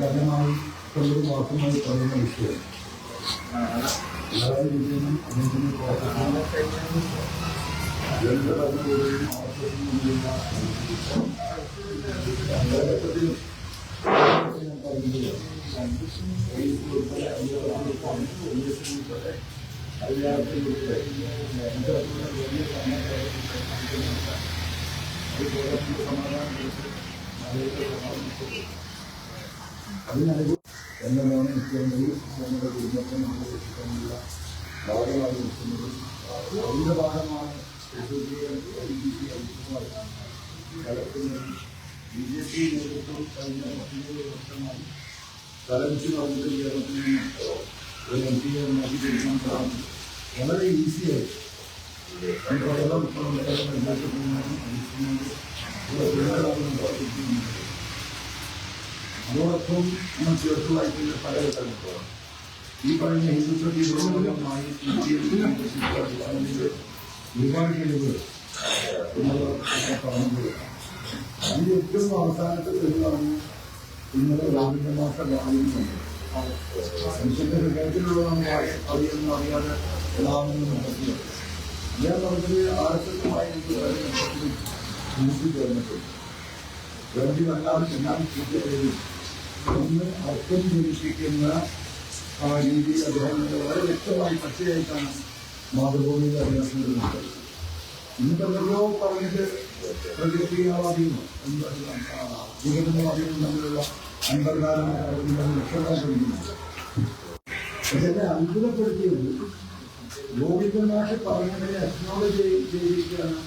കാര്യമായി തൊഴിൽ മാത്രമായി പറയുന്ന വിഷയം പിണറായി വിജയനും അദ്ദേഹത്തിന്റെ പ്രവർത്തനവും രണ്ട് ഭരണകൂടവും ആവശ്യത്തിനുള്ള അതിനനുഭവം എന്നതാണ് മുഖ്യമന്ത്രി നമ്മുടെ കുടുംബത്തിന് രക്ഷിക്കാനുള്ള ഭാഗമായി അതിന്റെ ഭാഗമാണ് ബി ജെ പി നേതൃത്വം കഴിഞ്ഞ പത്തൊമ്പത് വർഷമായി തലമിച്ച് നടന്നിട്ട് കേരളത്തിൽ ഒരു എം പി ഉണ്ടാക്കി തീരുമാനം വളരെ ഈസിയായി കേരളം അതോടൊപ്പം നമ്മൾ ചേർത്ത് വായിക്കുന്ന പല ഘട്ടങ്ങൾ ഈ പറഞ്ഞ ഹിന്ദുത്വത്തിൽ തീവ്രമായി ഒരുപാട് കഴിവുകൾ പറഞ്ഞത് അതിന്റെ ഏറ്റവും അവസാനത്തെ തെളിവാണ് ഇന്നലെ രാവിലെ മാസം ആയിരുന്നത് മനുഷ്യന്റെ ഹൃദയത്തിലുള്ളതാണ് അറിയുന്ന അറിയാതെ എല്ലാവരും നടത്തിയത്. ഞാൻ പറഞ്ഞത് ആർ എസ് എസുമായി എനിക്ക് വളരെ കൂട്ടിച്ചേർന്നിട്ടുണ്ട് ഗാന്ധി വല്ലാതെ എല്ലാം കൂട്ടിച്ചേരും ഒന്ന് അർത്ഥം ധരിപ്പിക്കുന്ന ആ രീതി അദ്ദേഹം വളരെ വ്യക്തമായി പച്ചയായിട്ടാണ് മാതൃഭൂമിയിൽ അദ്ദേഹം ഇന്നതെല്ലോ പറഞ്ഞിട്ട് പ്രകൃതിയാവാദിയും വികസനവാദിയും തമ്മിലുള്ള അന്തർധാരണ രക്ഷപ്പെടാൻ പക്ഷേ എന്നെ അത്ഭുതപ്പെടുത്തിയത് ഗോവിന്ദനാഥ് പറഞ്ഞതിനെ അക്നോളജ് ചെയ്തിരിക്കുകയാണ്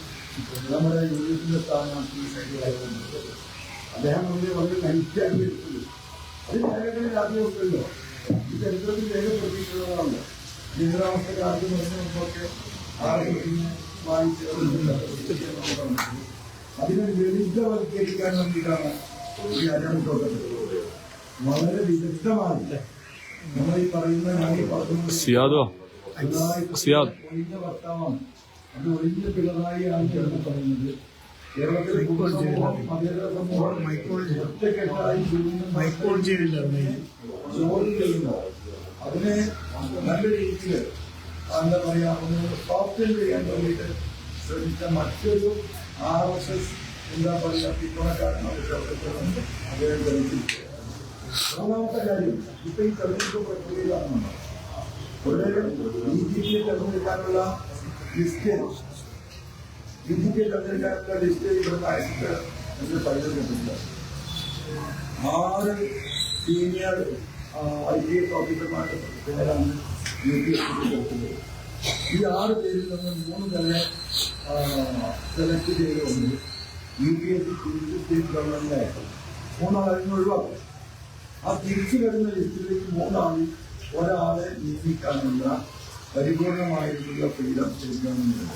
നമ്മുടെ യൂണിറ്റിന്റെ സ്ഥാനാർത്ഥി അദ്ദേഹം അതിനെ വളരെ നയിച്ചാണ് എടുത്തത് അത് രേഖകളിൽ ആദ്യം ഉണ്ടല്ലോ ഈ ചരിത്രത്തിൽ രേഖപ്പെടുത്തിയിട്ടുള്ളതാണ് നിദ്രാവസ്ഥ കാലത്ത് പറഞ്ഞൊക്കെ ആരെങ്കിലും വായിച്ച് അതിനെ ലളിതവൽക്കരിക്കാൻ വേണ്ടിയിട്ടാണ് ഈ അജാമിത്തോട്ടത്തിൽ വളരെ വിദഗ്ധമായി നമ്മൾ ഈ പറയുന്ന. ഒഴിഞ്ഞ ഭർത്താവാണ് അത് ഒഴിഞ്ഞ പിണറായിയാണ് എന്ന് പറയുന്നത്. കേരളത്തിൽ അതിനെ നല്ല രീതിയിൽ എന്താ പറയാ ഒന്ന് സോഫ്റ്റ് ചെയ്യാൻ വേണ്ടിയിട്ട് ശ്രമിച്ച മറ്റൊരു ആർ എസ് എസ് എന്താ പറയാ പിന്തുണക്കാരനാണ് അദ്ദേഹം ധരിച്ചിരിക്കുന്നത് മൂന്നാമത്തെ കാര്യം ഇപ്പൊ ഈ തെരഞ്ഞെടുപ്പ് പ്രക്രിയയിലാണ് ഇവിടെ ബി ജെ പിയെ തെരഞ്ഞെടുക്കാനുള്ള ലിസ്റ്റ് ബി ജെ പിയെ തെരഞ്ഞെടുക്കാനുള്ള ലിസ്റ്റ് ഇവിടെ അയച്ചിട്ട് എന്ന് പരിഗണിച്ചിട്ടുണ്ട് ആറ് സീനിയർ ഐ പി എസ് ഓഫീസർമാരുടെ പേരാണ് യു പി എസ് കൊടുക്കുന്നത് ഈ ആറ് പേരിൽ നിന്ന് മൂന്ന് പേരെ സെലക്ട് ചെയ്തുകൊണ്ട് യു പി എസ് തിരിച്ച് സ്റ്റേറ്റ് ഗവൺമെന്റിനെ മൂന്നാളിന് ഒഴിവാക്കും. ആ തിരിച്ചു വരുന്ന ലിസ്റ്റിലേക്ക് മൂന്നാളിൽ ഒരാളെ നിയമിക്കാനുള്ള പരിപൂർണമായിട്ടുള്ള ഫ്രീഡം സ്റ്റേറ്റ് ഗവൺമെന്റിന്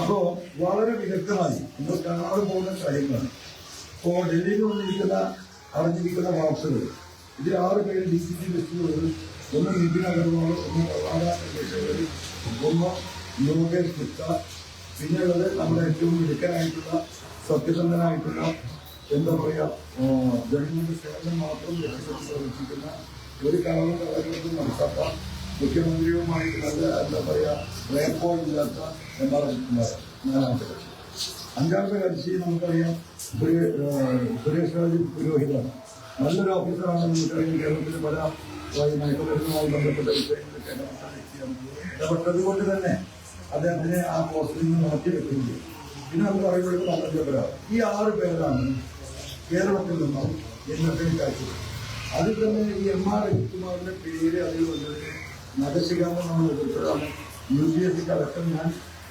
അപ്പോ വളരെ വിദഗ്ധമായി നമ്മൾ കാണാതെ പോകുന്ന കാര്യങ്ങളാണ്. ഇപ്പോ ഡൽഹിയിൽ വന്നിരിക്കുന്ന അറിഞ്ഞിരിക്കുന്ന വാർത്തകൾ ഇതിൽ ആറ് പേര് ഡി സി സി ലിസ്റ്റുകൾ ഒന്ന് നിതിൻ അഗർവാൾ ഒന്ന് ഒന്ന് ലോകേഷ് ഗുപ്ത പിന്നെയുള്ളത് നമ്മുടെ ഏറ്റവും മിടുക്കനായിട്ടുള്ള സത്യസന്ധനായിട്ടുള്ള എന്താ പറയാ ആ, ഗവൺമെന്റ് സേവനം മാത്രം ലക്ഷ്യത്തിൽ പ്രവർത്തിക്കുന്ന ഒരു കളവും കളകളും നടത്താത്ത മുഖ്യമന്ത്രിയുമായിട്ട് നല്ല എന്താ പറയാ റേപ്പോ ഇല്ലാത്ത എന്താ പറയുക അഞ്ചാമത്തെ കക്ഷി നമുക്കറിയാം സുരേഷ് രാജ് പുരോഹിതാണ് നല്ലൊരു ഓഫീസറാണ് നമുക്കറിയാം കേരളത്തിലെ പല മയക്കുമരുന്നുമായി ബന്ധപ്പെട്ട വിഷയങ്ങളൊക്കെ ഇടപെട്ട വ്യക്തിയാണ് ഇടപെട്ടത് കൊണ്ട് തന്നെ അദ്ദേഹത്തിനെ ആ പോസ്റ്റിൽ നിന്ന് മാറ്റി വെക്കുന്നത് പിന്നെ നമ്മൾ പറയുമ്പോഴേക്കും നല്ല ഈ ആറ് പേരാണ് കേരളത്തിൽ നിന്നും എൻ എഫ് ഐ കാഴ്ചത് അതിൽ തന്നെ ഈ എം ആർ രവികുമാറിന്റെ പേര് അതിൽ വന്നത് നഗശികാമം നമ്മൾ എതിർത്തതാണ് യു പി എസ് സിക്ക് അടക്കം ഞാൻ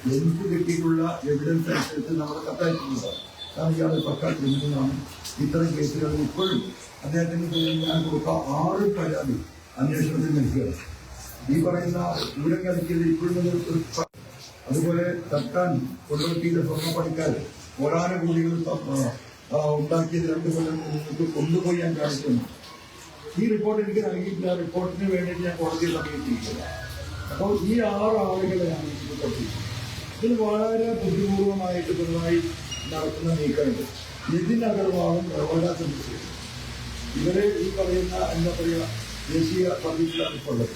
എനിക്ക് കിട്ടിയിട്ടുള്ള എവിഡൻസ് അനുസരിച്ച് നമ്മൾ കത്തയച്ചിട്ടുള്ളതാണ് കാരണം ഇയാൾ പക്കാ ക്രിമിനലാണ് ഇത്തരം കേസുകളിൽ ഇപ്പോഴും അദ്ദേഹത്തിന് ഞാൻ കൊടുത്ത ആറ് പരാതി അന്വേഷണത്തിൽ നൽകുകയാണ് ഈ പറയുന്ന ദൂരം കളിക്കൽ ഇപ്പോഴും ഒരു അതുപോലെ തട്ടാൻ കൊണ്ടുവട്ടിയിലെ സ്വർണ പണിക്കാർ കോടാനുകൂടികൾ ആ, ഉണ്ടാക്കിയത് രണ്ട് കൊല്ലം നിങ്ങൾക്ക് കൊണ്ടുപോയി ഞാൻ കാണിക്കുന്നു. ഈ റിപ്പോർട്ട് എനിക്ക് നൽകിയിട്ടില്ല. ആ റിപ്പോർട്ടിന് വേണ്ടിയിട്ട് ഞാൻ കോടതിയിൽ സമീപിച്ചിരിക്കുക അപ്പോൾ ഈ ആറ് ആളുകളെയാണ് ഇത് വളരെ ബുദ്ധിപൂർവമായിട്ട് പിണറായി നടത്തുന്ന നീക്കമുണ്ട് നിതിൻ അഗർവാളും ഇവരെ ഈ പറയുന്ന എന്താ പറയുക ദേശീയ സർവീസിലാണ് ഇപ്പോൾ ഉള്ളത്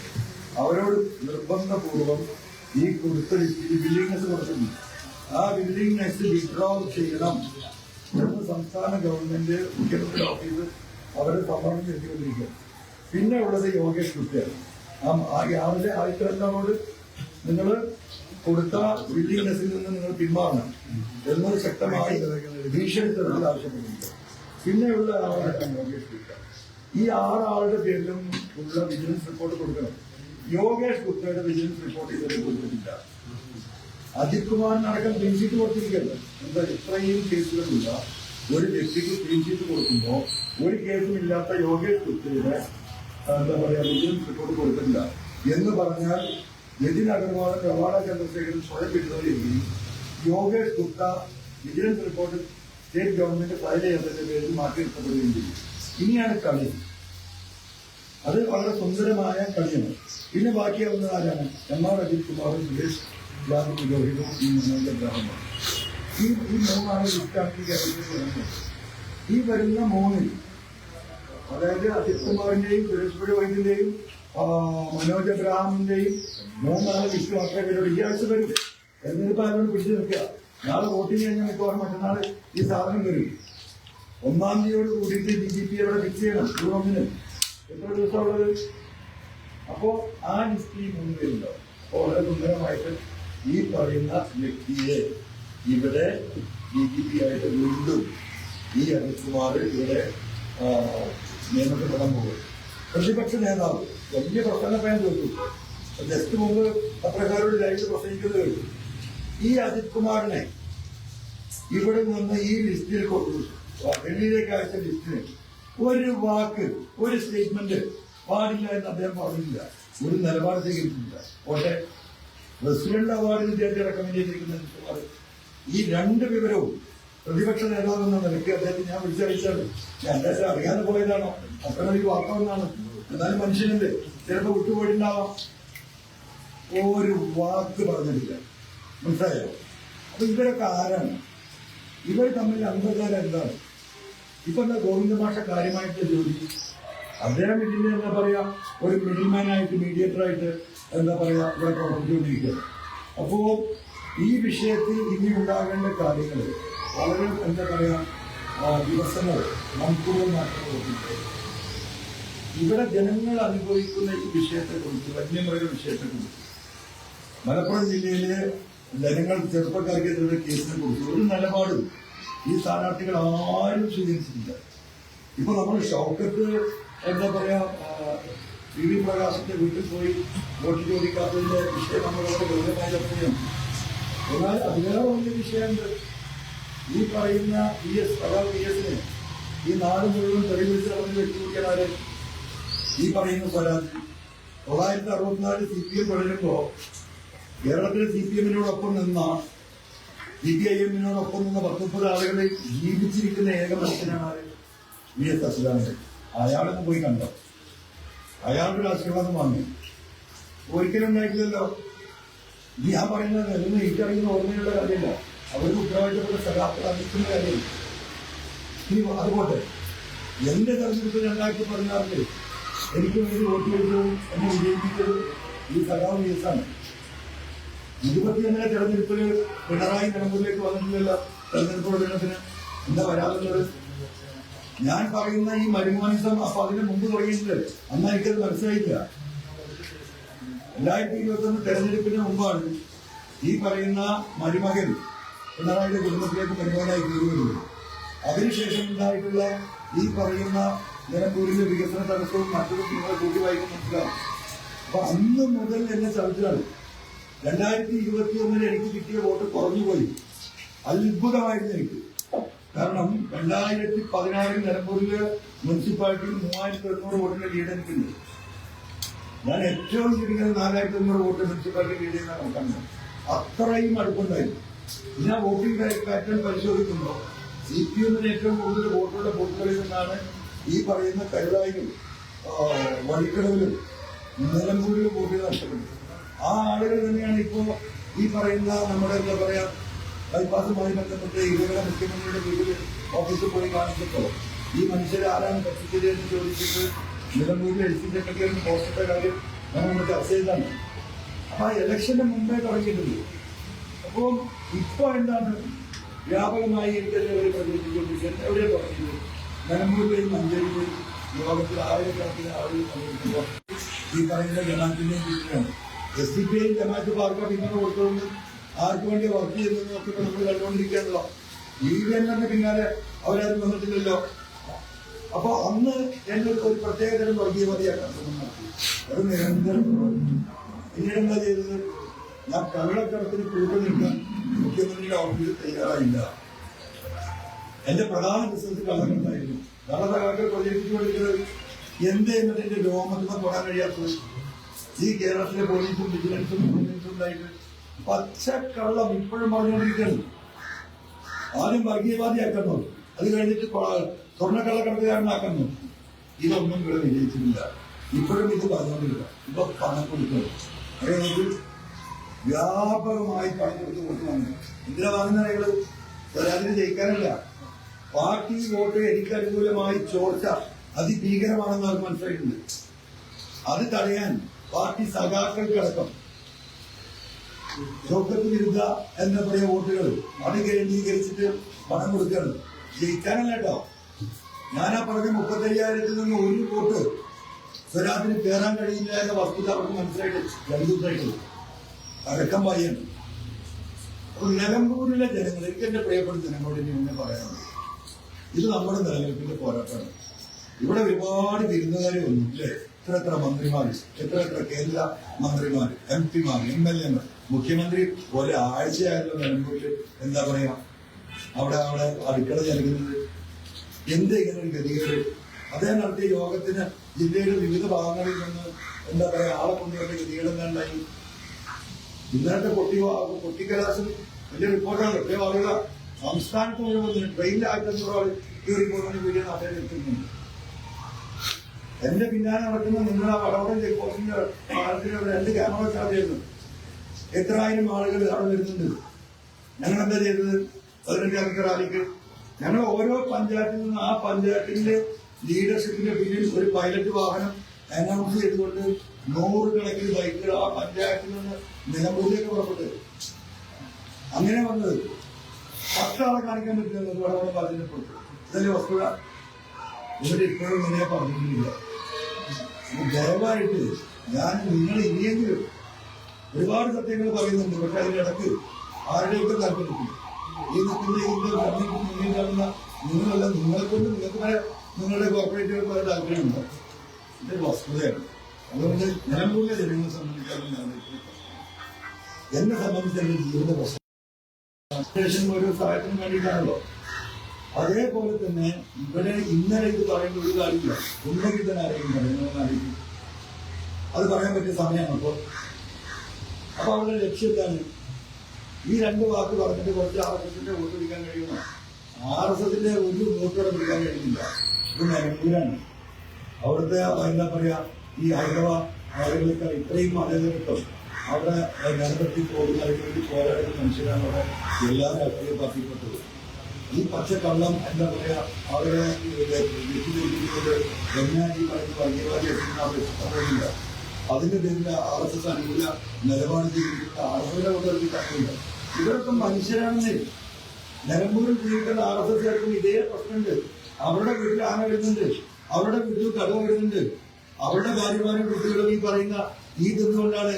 അവരോട് നിർബന്ധപൂർവം ഈ കൊടുത്ത വില്ലിങ്നെസ് കൊടുക്കുന്നു. ആ വില്ലിങ്നെസ് വിഡ്രോ ചെയ്യണം എന്ന് സംസ്ഥാന ഗവൺമെന്റ് മുഖ്യമന്ത്രി ഓഫീസ് അവരെ സമ്മർദ്ദം ചെലുത്തിക്കൊണ്ടിരിക്കുക പിന്നെ ഉള്ളത് യോഗേഷ് കുട്ടികൾ ആ രാവിലെ ആയിരത്തി നിങ്ങൾ കൊടുത്ത വില്ലിങ്നെസ്സിൽ നിന്ന് നിങ്ങൾ പിന്മാറണം എന്നത് ശക്തമായി ഭീഷണിത്തരത്തിൽ ആവശ്യപ്പെടുന്നുണ്ട് പിന്നെയുള്ള ആളാണ് യോഗേഷ് ഗുപ്ത ഈ ആറാളുടെ പേരിലും ഉള്ള വിജിലൻസ് റിപ്പോർട്ട് കൊടുക്കണം. യോഗേഷ് ഗുപ്തയുടെ വിജിലൻസ് റിപ്പോർട്ട് ഇതുവരെ കൊടുത്തിട്ടില്ല. അജിത് കുമാറിനടക്കം ക്ലീൻ ഷീറ്റ് കൊടുത്തിരിക്കല്ലോ എന്താ ഇത്രയും കേസുകളില്ല ഒരു വ്യക്തിക്ക് ക്ലീൻ ഷീറ്റ് കൊടുക്കുമ്പോൾ ഒരു കേസും ഇല്ലാത്ത യോഗേഷ് ഗുപ്തയുടെ എന്താ പറയാ വിജിലൻസ് റിപ്പോർട്ട് കൊടുത്തില്ല എന്ന് പറഞ്ഞാൽ നിതിൻ അഗർവാൾ പ്രവാള ചന്ദ്രശേഖരൻ സ്വയം വിടുന്നവരെങ്കിൽ Yogesh Gupta vigilance report state government file ചെയ്യാത്തതിന്റെ പേരിൽ മാറ്റി നിർത്തപ്പെടുകയും ചെയ്യും ഇനിയാണ് കളി. അത് വളരെ സുന്ദരമായ കളിയാണ് പിന്നെ ബാക്കിയാവുന്നത് ആരാണ്? എം ആർ അജിത് കുമാറും സുരേഷ് ലാലു രോഹിതും ഈ മൂന്നാമത്തെ ഗ്രാമമാണ് ഈ ഈ മൂന്നാണ് ലിസ്റ്റാണ് ഈ വരുന്ന മൂന്നിൽ അതായത് അജിത് കുമാറിന്റെയും സുരേഷ് പുരോഹിതിന്റെയും മനോജ് അബ്രാഹമിന്റെയും മൂന്നാൽ ലിസ്റ്റ് മാത്രമേ വരുള്ളൂ. ഈ ആഴ്ച വരും. എന്നിട്ട് അവരോട് പിടിച്ചു നിൽക്കുക. നാളെ വോട്ടിംഗ് കഴിഞ്ഞാൽ മിക്കവാറും മറ്റന്നാൾ ഈ സാധനം വരും. ഒന്നാം തീയതിയോട് കൂടിയിട്ട് ഡി ജി പി അവിടെ ഫിക്സ് ചെയ്യണം. ഒന്നിന്. എത്ര ദിവസമുള്ളത്? അപ്പോ ആ ലിസ്റ്റിൽ ഈ മൂന്ന് പേരുണ്ടാവും അപ്പോ വളരെ സുന്ദരമായിട്ട് ഈ പറയുന്ന വ്യക്തിയെ ഇവിടെ ഡി ജി പി ആയിട്ട് വീണ്ടും ഈ അജിത് കുമാർ ഇവിടെ നിയമപ്പെടാൻ പോകും. പ്രതിപക്ഷ നേതാവ് വലിയ പ്രസംഗം പറയാൻ തോറ്റു. ജസ്റ്റ് മുമ്പ് പത്രക്കാരോട് ലൈവ് പ്രസംഗിക്കുന്നത് കേട്ടു. ഈ അജിത് കുമാറിനെ ഇവിടെ നിന്ന് ഈ ലിസ്റ്റിൽ കൊടുത്തു ഡൽഹിയിലേക്ക് അയച്ച ലിസ്റ്റിന് ഒരു വാക്ക് ഒരു സ്റ്റേറ്റ്മെന്റ് പാടില്ല എന്ന് അദ്ദേഹം പറഞ്ഞില്ല ഒരു നിലപാട് സ്വീകരിച്ചിട്ടില്ല. പക്ഷേ പ്രസിഡന്റ് അവാർഡിന് ഇദ്ദേഹത്തെ റെക്കമെൻഡ് ചെയ്തിരിക്കുന്ന ഈ രണ്ട് വിവരവും പ്രതിപക്ഷ നേതാവ് എന്ന നിലയ്ക്ക് അദ്ദേഹത്തെ ഞാൻ വിളിച്ചറിയിച്ചാണ് അദ്ദേഹത്തെ അറിയാതെ പോയതാണോ? അത്ര വലിയ വാർത്ത ഒന്നാണ് എന്നാലും മനുഷ്യനുണ്ട് ചിലപ്പോൾ വിട്ടുപോയിട്ടുണ്ടാവാം. ഒരു വാക്ക് പറഞ്ഞിട്ടില്ല. മനസ്സിലായോ? അപ്പൊ ഇവരൊക്കെ ആരാണ്? ഇവർ തമ്മിൽ അന്ധകാരം എന്താണ്? ഇപ്പൊ എന്താ ഗോവിന്ദ മാഷ കാര്യമായിട്ട് ജോലി? അദ്ദേഹം ഇതിന്റെ എന്താ പറയാ ഒരു മിഡിൽമാൻ ആയിട്ട് മീഡിയേറ്റർ ആയിട്ട് എന്താ പറയാ ഇവിടെ പ്രവർത്തിച്ചുകൊണ്ടിരിക്കുകയാണ്. അപ്പോ ഈ വിഷയത്തിൽ ഇനി ഉണ്ടാകേണ്ട കാര്യങ്ങൾ വളരെ എന്താ പറയാ ദിവസങ്ങൾ മണിക്കൂറുകൾ മാത്രമേ ഇവിടെ ജനങ്ങൾ അനുഭവിക്കുന്ന ഈ വിഷയത്തെക്കുറിച്ച് വന്യമൃഗ വിഷയത്തെക്കുറിച്ച് മലപ്പുറം ജില്ലയിലെ ജനങ്ങൾ ചെറുപ്പക്കാർക്കെതിരെ കേസിനെ കുറിച്ച് ഒരു നിലപാടും ഈ സ്ഥാനാർത്ഥികൾ ആരും സ്വീകരിച്ചിട്ടില്ല. ഇപ്പൊ നമ്മൾ ഷൗക്കത്ത് എന്താ പറയാ പി വി പ്രകാശന്റെ വീട്ടിൽ പോയി വോട്ട് ചോദിക്കാത്തതിന്റെ വിഷയം നമ്മൾ വളരെ ഗൗരവമായി ചർച്ച ചെയ്യണം എന്നാൽ അതിലേറെ വലിയ വിഷയമുണ്ട്. ഈ പറയുന്ന പി എസ് പ്രകാശ് പി എസിന് ഈ നാട് മുഴുവൻ തെളിവിച്ച് നടന്ന് വെച്ചുപിടിക്കാനാര് ഈ പറയുന്ന സ്വരാജ്. തൊള്ളായിരത്തി അറുപത്തിനാല് സി പി എം വളരുമ്പോ കേരളത്തിലെ സി പി എമ്മിനോടൊപ്പം നിന്ന സി നിന്ന് ഐ എമ്മിനോടൊപ്പം നിന്ന പത്ത് മുപ്പത് ആളുകളെ ജീവിച്ചിരിക്കുന്ന ഏക മനുഷ്യനാണ് വി എസ് അച്യുതാനന്ദൻ. അയാളൊന്ന് പോയി കണ്ടോ? അയാളുടെ ആശീർവാദം വാങ്ങി. ഒരിക്കലും ഉണ്ടായിട്ടില്ലല്ലോ. നീ ആ പറയുന്നത് അതൊന്നും എനിക്കറിയുന്ന ഓർമ്മയുള്ള കാര്യമല്ല. അവർക്ക് ഉത്തരവാദിത്തപ്പെട്ട സഹാപ്ത കാര്യം ഇനി അതുപോട്ടെ. എന്റെ തെരഞ്ഞെടുപ്പ് രണ്ടായിരത്തി പതിനാറിൽ എനിക്ക് വേണ്ടി വോട്ട് ചെയ്തതും എന്നെ വിജയിപ്പിച്ചതും ഈ സഖാവ് കേസാണ് ഇരുപത്തിയൊന്നിലെ തെരഞ്ഞെടുപ്പിൽ പിണറായി നിലമ്പൂരിലേക്ക് വന്നിട്ടില്ല തെരഞ്ഞെടുപ്പ് പ്രചരണത്തിന് എന്താ വരാതുള്ളത് ഞാൻ പറയുന്ന ഈ മരുമാനിസം അപ്പൊ അതിന് മുമ്പ് തുടങ്ങിയിട്ടില്ല? അന്ന് എനിക്കത് മനസ്സിലായില്ല. രണ്ടായിരത്തി ഇരുപത്തി ഒന്ന് തെരഞ്ഞെടുപ്പിന് മുമ്പാണ് ഈ പറയുന്ന മരുമകൻ പിണറായിയുടെ കുടുംബത്തിലേക്ക് മരുമകനായി കയറി വരുന്നത് അതിനുശേഷം ഉണ്ടായിട്ടുള്ള ഈ പറയുന്ന നിലമ്പൂരിന്റെ വികസന തടസ്സവും മറ്റൊരു കൂട്ടി വായിക്കും അപ്പൊ അന്ന് മുതൽ എന്നെ ചതിച്ചാണ് രണ്ടായിരത്തി ഇരുപത്തി ഒന്നിൽ എനിക്ക് കിട്ടിയ വോട്ട് കുറഞ്ഞുപോയി. അത്ഭുതമായിരുന്നു എനിക്ക്. കാരണം രണ്ടായിരത്തി പതിനാറിൽ നിലമ്പൂരിലെ മുനിസിപ്പാലിറ്റിയിൽ മൂവായിരത്തി എണ്ണൂറ് വോട്ടിന്റെ ലീഡ് എനിക്കുണ്ട്. ഞാൻ ഏറ്റവും ചുരുങ്ങിയത് നാലായിരത്തി അഞ്ഞൂറ് വോട്ട് മുനിസിപ്പാലിറ്റി ലീഡ് ചെയ്യുന്ന കണക്കാണ്. അത്രയും അടുപ്പുണ്ടായിരുന്നു ഞാൻ വോട്ടിംഗ് പാറ്റേൺ പരിശോധിക്കുമ്പോൾ സി പി എമ്മിന് ഏറ്റവും കൂടുതൽ വോട്ടുള്ള ബൂത്തുകളിൽ നിന്നാണ് ഈ പറയുന്ന കരുതായിലും വഴിക്കടവിലും നിലമ്പൂരിലും വോട്ടുകൾ നഷ്ടപ്പെട്ടത്. ആ ആളുകൾ തന്നെയാണ് ഇപ്പോ ഈ പറയുന്ന നമ്മുടെ എന്താ പറയാ ബൈപ്പാസുമായി ബന്ധപ്പെട്ട് ഇവരുടെ മുഖ്യമന്ത്രിയുടെ വീട്ടിൽ ഓഫീസിൽ പോയി കാണിച്ചപ്പോ ഈ മനുഷ്യർ ആരാണ് കത്തിച്ചത് എന്ന് ചോദിച്ചിട്ട് നിലമ്പൂരിൽ എൽ സി സെക്രട്ടറിയുടെ പോസ്റ്റത്തെ കാര്യം നമ്മൾ ചർച്ച ചെയ്താണ് അപ്പൊ ആ ഇലക്ഷന്റെ മുമ്പേ തുടങ്ങിയിട്ടുണ്ട്. അപ്പോൾ ഇപ്പൊ എന്താണ് വ്യാപകമായി എനിക്കെതിരെ ഒരു പ്രചരിപ്പിച്ചുകൊണ്ടിരിക്കുന്നത് എവിടെ പറഞ്ഞത് നിലമ്പൂരിലെയും മഞ്ചേരിയിലെയും ലോകത്തിൽ ആയിരക്കണക്കിന് ആളുകൾ പങ്കെടുക്കുമ്പോൾ ഈ പറയുന്ന ജനാധിപത്യം S D P I Jamaat പാർക്കാർ ഇങ്ങനെ കൊടുത്തുകൊണ്ട് ആർക്ക് വേണ്ടി വർക്ക് ചെയ്യുന്നതൊക്കെ ഒക്കെ നമ്മൾ കണ്ടുകൊണ്ടിരിക്കുകയാണല്ലോ. ഈ തന്നെ പിന്നാലെ അവരാരും വന്നിട്ടില്ലല്ലോ. അപ്പൊ അന്ന് ഞങ്ങൾക്ക് ഒരു പ്രത്യേകതരം വർഗീയവാദിയാക്കാൻ ശ്രമം നടത്തി അത് നിരന്തരം. പിന്നീട് എന്താ ചെയ്തത്? ഞാൻ കള്ളക്കടത്തിന് കൂട്ടു നിൽക്കാൻ മുഖ്യമന്ത്രിയുടെ ഓഫീസിൽ തയ്യാറായില്ല. എന്റെ പ്രധാന ബിസിനസ് കള്ളക്കടത്തായിരുന്നു. കള്ളത്തകളൊക്കെ പ്രചരിപ്പിച്ചുകൊണ്ടിരിക്കുന്നത് എന്ത് എന്നതിന്റെ രോമത്തിന് തൊടാൻ കഴിയാത്തത് ഈ കേരളത്തിലെ പോലീസും വിജിലൻസും ഉണ്ടായിട്ട് പച്ചക്കള്ളം ഇപ്പോഴും പറഞ്ഞുകൊണ്ടിരിക്കുകയാണ്. ആദ്യം വർഗീയവാദിയാക്കുന്നു അത് കഴിഞ്ഞിട്ട് സ്വർണക്കള്ളക്കടത്തുകാരനാക്കുന്നു ഇതൊന്നും ഇവിടെ വിജയിച്ചിട്ടില്ല. ഇപ്പോഴും ഇത് പറഞ്ഞുകൊണ്ടില്ല ഇപ്പൊ പണം കൊടുക്കുന്നു അതായത് വ്യാപകമായി പണം കൊടുത്ത് കൊടുക്കുന്നു എന്തിനാ വാങ്ങുന്ന നിങ്ങൾ സ്വരാജിന് ജയിക്കാനല്ല. പാർട്ടി വോട്ട് എനിക്ക് അനുകൂലമായി ചോർച്ച അതിഭീകരമാണെന്ന് അവർക്ക് മനസ്സിലായിട്ടുണ്ട്. അത് തടയാൻ പാർട്ടി സഖാക്കൾക്കടക്കം ലോകത്ത് വിരുദ്ധ എന്ന പറയുന്ന വോട്ടുകൾ അത് കേന്ദ്രീകരിച്ചിട്ട് പണം കൊടുക്കണം. ജയിക്കാനല്ല കേട്ടോ. ഞാനാ പറഞ്ഞ മുപ്പത്തയ്യായിരത്തിൽ നിന്ന് ഒരു വോട്ട് സ്വരാജിന് കയറാൻ കഴിയില്ല എന്ന വസ്തുത അവർക്ക് മനസ്സിലായിട്ട് അടക്കം പറയുന്നു അപ്പൊ നിലമ്പൂരിലെ ജനങ്ങൾ എനിക്ക് എന്റെ പ്രിയപ്പെട്ട ജനങ്ങളോട് ഇനി പറയാനുണ്ട് ഇത് നമ്മുടെ നിലനിൽപ്പിന്റെ പോരാട്ടമാണ്. ഇവിടെ ഒരുപാട് വിരുന്നുകാരെ വന്നു അല്ലേ എത്ര എത്ര മന്ത്രിമാർ എത്ര എത്ര കേന്ദ്ര മന്ത്രിമാർ എം പിമാർ എം എൽ എമാർ മുഖ്യമന്ത്രി ഒരാഴ്ചയായിരുന്നു നിലമ്പൂരിൽ എന്താ പറയാ? അവിടെ അവിടെ അടുക്കള നൽകുന്നത് എന്ത് ഇങ്ങനെ ഒരു ഗതികേട്? അദ്ദേഹം നടത്തിയ യോഗത്തിന് ജില്ലയുടെ വിവിധ ഭാഗങ്ങളിൽ നിന്ന് എന്താ പറയാ ആളെ കൊണ്ടുവരേണ്ട ഗതികേട് എന്തായി ഇന്നത്തെ പൊട്ടി പൊട്ടിക്കലാശം വലിയ റിപ്പോർട്ടാണ്. എത്രയോ ആളുകൾ സംസ്ഥാനത്ത് മുഴുവൻ ട്രെയിനിൽ ആയിരത്തഞ്ഞൂറ് ആൾ ഈ റിപ്പോർട്ടിന് വീഡിയോ നാട്ടിൽ എത്തുന്നുണ്ട് എന്റെ പിന്നാലെ നടക്കുന്ന നിങ്ങൾ ആ വടവടം ചെക്ക് പോസ്റ്റിന്റെ രണ്ട് ക്യാമറ ചാർജ് ചെയ്യുന്നു എത്ര ആയിരം ആളുകൾ അവിടെ വരുന്നുണ്ട്. ഞങ്ങൾ എന്താ ചെയ്തത് പതിനഞ്ചാമത്തെ റാലിക്ക്. ഞങ്ങൾ ഓരോ പഞ്ചായത്തിൽ നിന്ന് ആ പഞ്ചായത്തിന്റെ ലീഡർഷിപ്പിന്റെ പിന്നിൽ ഒരു പൈലറ്റ് വാഹനം അനൗൺസ് ചെയ്തുകൊണ്ട് നൂറുകണക്കിന് ബൈക്കുകൾ ആ പഞ്ചായത്തിൽ നിന്ന് നിലമ്പൂരിലേക്ക് പുറപ്പെട്ടു. അങ്ങനെ വന്നത് പത്താളെ കാണിക്കാൻ പറ്റില്ല വടവടം പറഞ്ഞപ്പോൾ ഇതല്ലേ വസ്തുത? ഇവരിപ്പോഴും ഇങ്ങനെ പറഞ്ഞിട്ടില്ല ദയവായിട്ട് ഞാൻ നിങ്ങൾ ഇനിയെങ്കിലും ഒരുപാട് സത്യങ്ങൾ പറയുന്നുണ്ട് പക്ഷെ അതിനിടക്ക് ആരുടെയൊക്കെ താല്പര്യത്തിൽ ഈ നിൽക്കുന്ന ഇതിന്റെ കാണുന്ന നിങ്ങളല്ല നിങ്ങളെ കൊണ്ട് നിങ്ങൾക്ക് നിങ്ങളുടെ കോർപ്പറേറ്റുകൾക്ക് താല്പര്യമുണ്ട്. എന്റെ വസ്തുതയാണ്. അതുകൊണ്ട് നിലമ്പൂരിലെ ജനങ്ങളെ സംബന്ധിച്ചാലും ഞാൻ എന്നെ സംബന്ധിച്ച് എന്റെ ജീവിത പ്രശ്നം ഒരു സഹായത്തിന് വേണ്ടിയിട്ടാണല്ലോ. അതേപോലെ തന്നെ ഇവരെ ഇന്നലെ ഇത് പറയുന്ന ഒരു കാര്യമില്ല. ഒന്നെങ്കിൽ തന്നെ ആരെങ്കിലും പറയുന്നതെന്നായിരിക്കും അത് പറയാൻ പറ്റിയ സമയമാണ് അപ്പോൾ അപ്പൊ അവരുടെ ലക്ഷ്യം എന്താണ്? ഈ രണ്ട് വാക്ക് പറഞ്ഞിട്ട് കുറച്ച് ആർ എസ് എസിന്റെ വോട്ട് പിടിക്കാൻ കഴിയുമോ? ആർ എസ് എസിന്റെ ഒരു വോട്ടോടെ പിടിക്കാൻ കഴിയുന്നില്ല. ഇത് നിലമ്പൂരാണ് അവിടുത്തെ എന്താ പറയാ ഈ ഹൈദവ ആളുകൾക്ക് ഇത്രയും മതേതരത്വം അവിടെ നിലനിർത്തി പോകുന്ന അതിനുവേണ്ടി പോരാടുന്ന മനുഷ്യരാണ് അവിടെ എല്ലാ രാഷ്ട്രീയ പാർട്ടിപ്പെട്ടത് ഈ പച്ചക്കള്ളം എന്താ പറയാ അവരെ വ്യക്തികൊണ്ട് എങ്ങനെ ഈ പറയുന്ന അതിന്റെ പേരിൽ ആർ എസ് എസ് അനുകൂല നിലപാട് സ്വീകരിക്കുന്ന ആർ എസ് കൊണ്ടുവരുത്തി കാര്യമില്ല ഇവരൊക്കെ മനുഷ്യരാണെന്നേ. നിലമ്പൂരിൽ ജീവിക്കുന്ന ആർ എസ് എസ്കാർക്കും ഇതേ പ്രശ്നമുണ്ട്. അവരുടെ വീട്ടിൽ ആന വരുന്നുണ്ട്. അവരുടെ വീട്ടിൽ കട വരുന്നുണ്ട്. അവരുടെ ഭാര്യമാരും കുട്ടികളും ഈ പറയുന്ന ഈ തിന്നുകൊണ്ടാണ്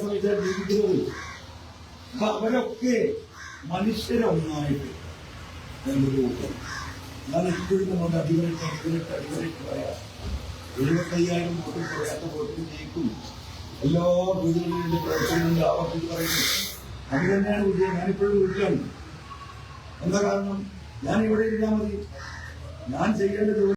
സംബന്ധിച്ചാൽ ജീവിക്കുന്നത്. അവരൊക്കെ മനുഷ്യരൊന്നായിട്ട് എന്നൊരു ഊഹം. നമ്മുടെ അടിവരട്ട് അടിവരട്ട് അടിവരട്ട് പറയാം എഴുപത്തയ്യായിരം വോട്ടിൽ കുറയാത്ത വോട്ടിൽ ജയിക്കും എല്ലാ വീടുകളിലും പ്രവർത്തനങ്ങളുടെ ആവർത്തിച്ച് പറയുന്നു അത് തന്നെയാണ് വിജയം ഞാനിപ്പോഴും വീട്ടിലാണ് എന്താ കാരണം ഞാൻ ഇവിടെ ഇരുന്നാൽ മതി ഞാൻ ചെയ്യേണ്ട ജോലി